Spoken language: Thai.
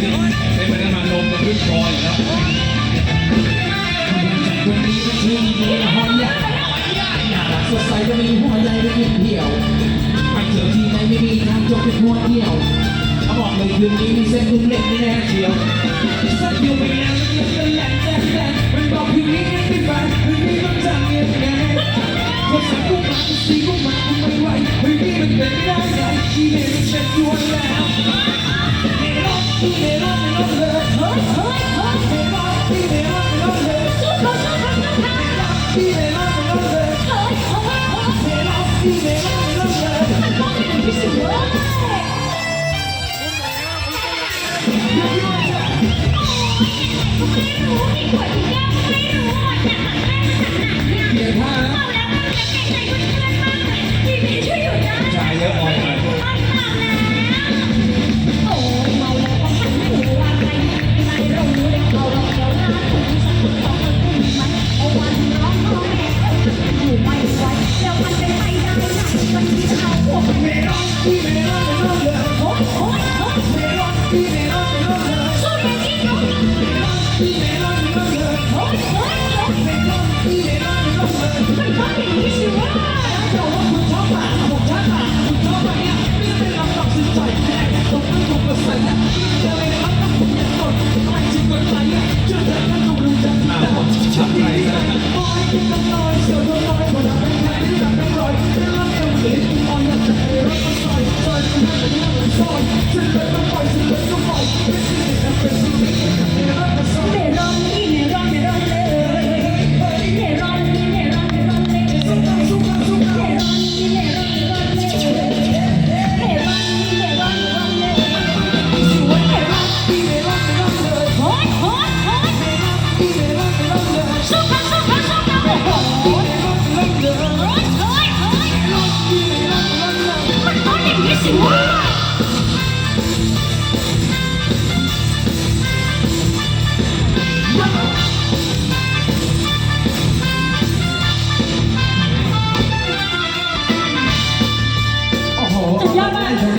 เป็นไปได้มาลมจะขึ้นคออยู่แล้วคนนี้ก็ชื่อดีนะฮอยน่ารักสดใสก็มีหัวใจไม่กินเที่ยวไปเที่ยวที่ไหนไม่มีทางจบเป็นหัวเที่ยวเขาบอกเลยคืนนี้มีเส้นตุ้มเล็กแน่เชียวสักอยู่ไม่นานแล้วก็แหลกแหลกแหลกมันบอกคืนนี้ยังไม่ฝันคืนนี้ต้องทำยังไงคนสักกูมาสีกูมา ไม่รู้ไม่ควรจะไม่รู้ Thank you. สิโอ้โหจะยากมาก